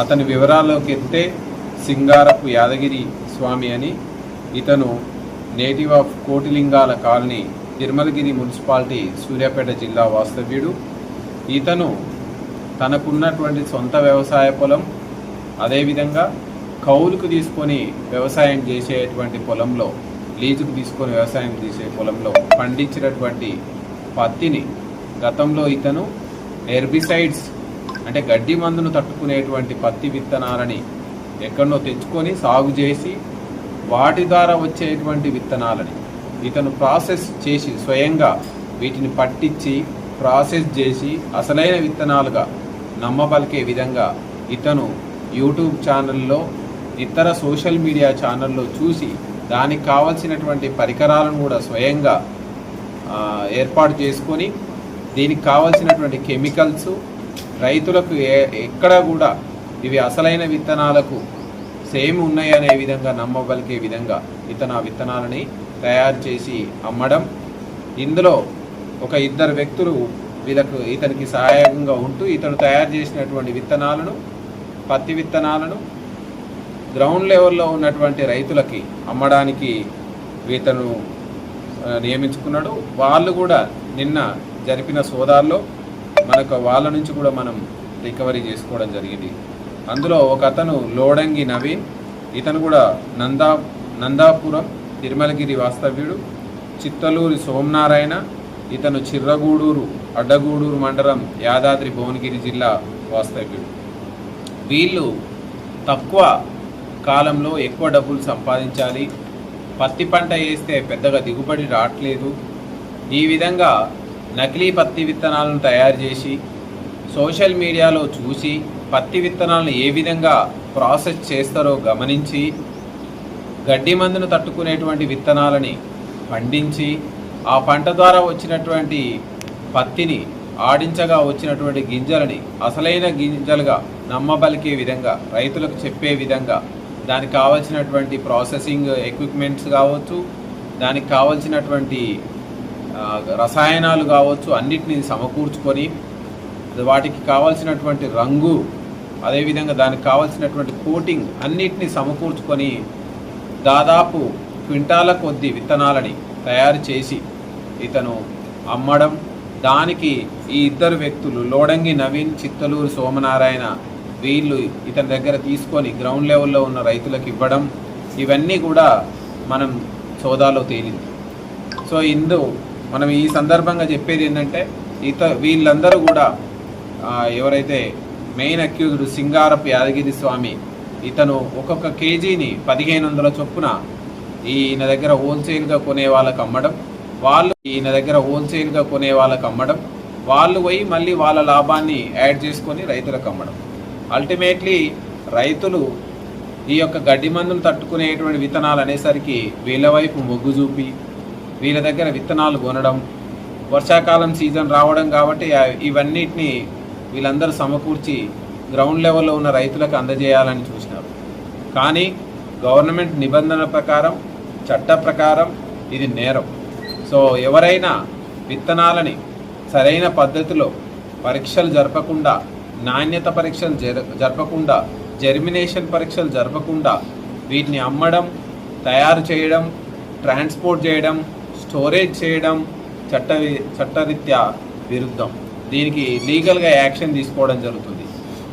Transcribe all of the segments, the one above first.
అతని వివరాల్లోకి ఎత్తే సింగారపు యాదగిరి స్వామి అని ఇతను native of Kotilingala colony Tirumalagiri municipality Suryapet జిల్లా వాస్తవ్యుడు. ఇతను తనకున్నటువంటి సొంత వ్యవసాయ పొలం అదేవిధంగా కౌలుకు తీసుకొని వ్యవసాయం చేసేటువంటి పొలంలో లీజుకు తీసుకొని వ్యవసాయం చేసే పొలంలో పండించినటువంటి పత్తిని గతంలో ఇతను హెర్బిసైడ్స్ అంటే గడ్డి మందును తట్టుకునేటువంటి పత్తి విత్తనాలని ఎక్కడనో తెచ్చుకొని సాగు చేసి వాటి ద్వారా వచ్చేటువంటి విత్తనాలని ఇతను ప్రాసెస్ చేసి స్వయంగా వీటిని పట్టించి ప్రాసెస్ చేసి అసలైన విత్తనాలుగా నమ్మబలికే విధంగా ఇతను యూట్యూబ్ ఛానల్లో ఇతర సోషల్ మీడియా ఛానల్లో చూసి దానికి కావలసినటువంటి పరికరాలను కూడా స్వయంగా ఏర్పాటు చేసుకొని దీనికి కావలసినటువంటి కెమికల్స్ రైతులకు ఏ ఎక్కడ కూడా ఇవి అసలైన విత్తనాలకు సేమ్ ఉన్నాయనే విధంగా నమ్మబలికే విధంగా ఇతను విత్తనాలని తయారు చేసి అమ్మడం. ఇందులో ఒక ఇద్దరు వ్యక్తులు వీళ్ళకు ఇతనికి సహాయంగా ఉంటూ ఇతను తయారు చేసినటువంటి విత్తనాలను పత్తి విత్తనాలను గ్రౌండ్ లెవెల్లో ఉన్నటువంటి రైతులకి అమ్మడానికి ఇతను నియమించుకున్నాడు. వాళ్ళు కూడా నిన్న జరిపిన సోదాల్లో మనకు వాళ్ళ నుంచి కూడా మనం రికవరీ చేసుకోవడం జరిగింది. అందులో ఒక అతను లోడంగి నవీన్ ఇతను కూడా నందా నందాపురం తిరుమలగిరి వాస్తవ్యుడు చిత్తలూరి సోమనారాయణ ఇతను చిర్రగూడూరు అడ్డగూడూరు మండలం యాదాద్రి భువనగిరి జిల్లా వాస్తవ్యుడు. వీళ్ళు తక్కువ కాలంలో ఎక్కువ డబ్బులు సంపాదించాలి. పత్తి పంట వేస్తే పెద్దగా దిగుబడి రావట్లేదు. ఈ విధంగా నకిలీ పత్తి విత్తనాలను తయారు చేసి సోషల్ మీడియాలో చూసి పత్తి విత్తనాలను ఏ విధంగా ప్రాసెస్ చేస్తారో గమనించి గడ్డి మందును తట్టుకునేటువంటి విత్తనాలని పండించి ఆ పంట ద్వారా వచ్చినటువంటి పత్తిని ఆడించగా వచ్చినటువంటి గింజలని అసలైన గింజలుగా నమ్మబలికే విధంగా రైతులకు చెప్పే విధంగా దానికి కావలసినటువంటి ప్రాసెసింగ్ ఎక్విప్మెంట్స్ కావచ్చు దానికి కావాల్సినటువంటి రసాయనాలు కావచ్చు అన్నిటిని సమకూర్చుకొని వాటికి కావాల్సినటువంటి రంగు అదేవిధంగా దానికి కావాల్సినటువంటి కోటింగ్ అన్నిటిని సమకూర్చుకొని దాదాపు క్వింటాల కొద్ది విత్తనాలని తయారు చేసి ఇతను అమ్మడం దానికి ఈ ఇద్దరు వ్యక్తులు లోడంగి నవీన్ చిత్తలూరు సోమనారాయణ వీళ్ళు ఇతని దగ్గర తీసుకొని గ్రౌండ్ లెవెల్లో ఉన్న రైతులకు ఇవ్వడం ఇవన్నీ కూడా మనం సోదాలో తేలింది. సో ఇందు మనం ఈ సందర్భంగా చెప్పేది ఏంటంటే ఇత వీళ్ళందరూ కూడా ఎవరైతే మెయిన్ అక్యూజ్డ్ సింగారపు యాదగిరి స్వామి ఇతను ఒక్కొక్క కేజీని పదిహేను వందల చొప్పున ఈయన దగ్గర హోల్సేల్గా కొనే వాళ్ళకి అమ్మడం వాళ్ళు ఈయన దగ్గర హోల్సేల్గా కొనే వాళ్ళకి అమ్మడం వాళ్ళు పోయి మళ్ళీ వాళ్ళ లాభాన్ని యాడ్ చేసుకొని రైతులకు అమ్మడం. అల్టిమేట్లీ రైతులు ఈ యొక్క గడ్డి మందును తట్టుకునేటువంటి విత్తనాలు అనేసరికి వీళ్ళ వైపు మొగ్గు చూపి వీళ్ళ దగ్గర విత్తనాలు కొనడం వర్షాకాలం సీజన్ రావడం కాబట్టి ఇవన్నిటిని వీళ్ళందరూ సమకూర్చి గ్రౌండ్ లెవెల్లో ఉన్న రైతులకు అందజేయాలని చూసినారు. కానీ గవర్నమెంట్ నిబంధనల ప్రకారం చట్ట ప్రకారం ఇది నేరం. సో ఎవరైనా విత్తనాలని సరైన పద్ధతిలో పరీక్షలు జరపకుండా నాణ్యత పరీక్షలు జర జరపకుండా జెర్మినేషన్ పరీక్షలు జరపకుండా వీటిని అమ్మడం తయారు చేయడం ట్రాన్స్పోర్ట్ చేయడం స్టోరేజ్ చేయడం చట్ట చట్టరీత్యా విరుద్ధం. దీనికి లీగల్గా యాక్షన్ తీసుకోవడం జరుగుతుంది.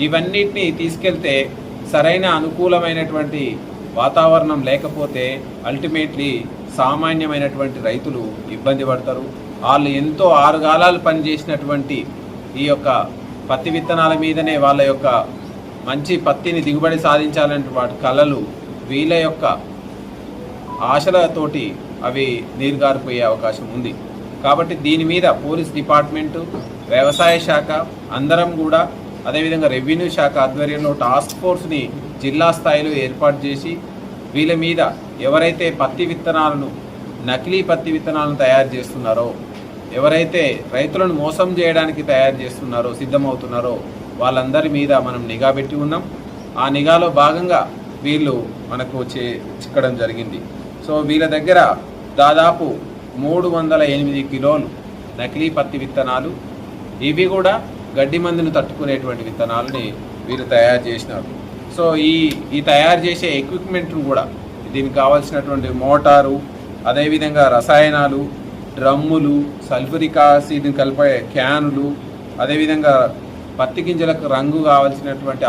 ఇవన్నిటిని తీసుకెళ్తే సరైన అనుకూలమైనటువంటి వాతావరణం లేకపోతే అల్టిమేట్లీ సామాన్యమైనటువంటి రైతులు ఇబ్బంది పడతారు. వాళ్ళు ఎంతో ఆరుగాలాలు పనిచేసినటువంటి ఈ యొక్క పత్తి విత్తనాల మీదనే వాళ్ళ యొక్క మంచి పత్తిని దిగుబడి సాధించాలంటే వాటి కళలు వీళ్ళ యొక్క ఆశలతోటి అవి నీరుగారిపోయే అవకాశం ఉంది. కాబట్టి దీని మీద పోలీస్ డిపార్ట్మెంటు వ్యవసాయ శాఖ అందరం కూడా అదేవిధంగా రెవెన్యూ శాఖ ఆధ్వర్యంలో టాస్క్ ఫోర్స్ని జిల్లా స్థాయిలో ఏర్పాటు చేసి వీళ్ళ మీద ఎవరైతే పత్తి విత్తనాలను నకిలీ పత్తి విత్తనాలను తయారు చేస్తున్నారో ఎవరైతే రైతులను మోసం చేయడానికి తయారు చేస్తున్నారో సిద్ధమవుతున్నారో వాళ్ళందరి మీద మనం నిఘా పెట్టి ఉన్నాం. ఆ నిఘాలో భాగంగా వీళ్ళు మనకు చే చిక్కడం జరిగింది. సో వీళ్ళ దగ్గర దాదాపు మూడు వందల ఎనిమిది కిలోలు నకిలీ పత్తి విత్తనాలు ఇవి కూడా గడ్డి మందును తట్టుకునేటువంటి విత్తనాలని వీరు తయారు చేసినారు. సో ఈ ఈ తయారు చేసే ఎక్విప్మెంట్లు కూడా దీనికి కావాల్సినటువంటి మోటారు అదేవిధంగా రసాయనాలు డ్రమ్ములు సల్ఫరిక్ యాసిడ్ కలిపే క్యానులు అదేవిధంగా పత్తి గింజలకు రంగు కావాల్సినటువంటి